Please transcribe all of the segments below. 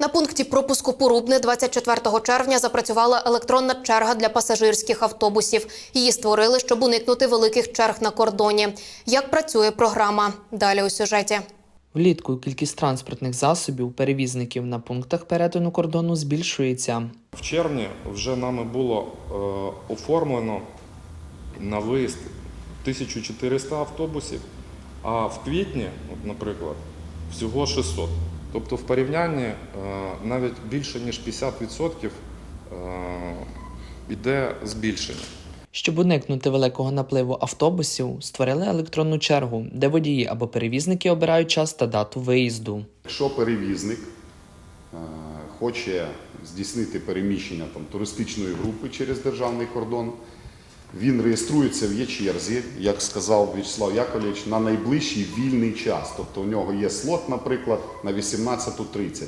На пункті пропуску Порубне 24 червня запрацювала електронна черга для пасажирських автобусів. Її створили, щоб уникнути великих черг на кордоні. Як працює програма? Далі у сюжеті. Влітку кількість транспортних засобів, перевізників на пунктах перетину кордону збільшується. В червні вже нами було е, оформлено на виїзд 1400 автобусів, а в квітні, от, наприклад, всього 600. Тобто в порівнянні е, навіть більше ніж 50% е, йде збільшення. Щоб уникнути великого напливу автобусів, створили електронну чергу, де водії або перевізники обирають час та дату виїзду. Якщо перевізник е, хоче здійснити переміщення там, туристичної групи через державний кордон, він реєструється в є-черзі, як сказав В'ячеслав Яковлевич, на найближчий вільний час. Тобто у нього є слот, наприклад, на 18.30.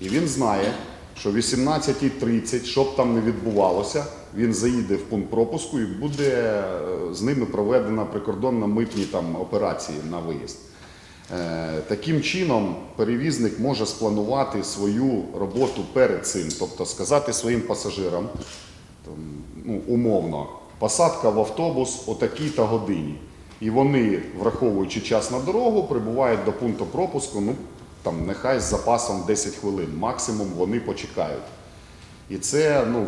І він знає, що в 18.30, що б там не відбувалося, він заїде в пункт пропуску і буде е, з ними проведена прикордонна митні операції на виїзд. Е, Таким чином, перевізник може спланувати свою роботу перед цим, тобто сказати своїм пасажирам, ну, умовно, посадка в автобус о такій-то годині. І вони, враховуючи час на дорогу, прибувають до пункту пропуску, ну, там, нехай з запасом 10 хвилин, максимум вони почекають. І це ну,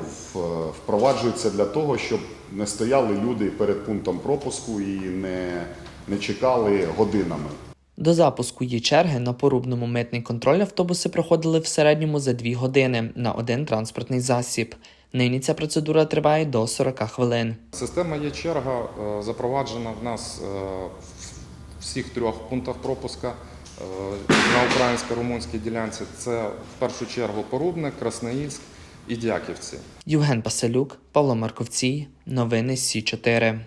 впроваджується для того, щоб не стояли люди перед пунктом пропуску і не, не чекали годинами. До запуску є черги на порубному митний контроль автобуси проходили в середньому за 2 години на один транспортний засіб. Нині ця процедура триває до 40 хвилин. Система є черга е, запроваджена в нас е, в всіх трьох пунктах пропуска е, на українсько-румунській ділянці. Це в першу чергу Порубник, Красноїльськ і Дяківці. Євген Паселюк, Павло Марковці, Новини Сі 4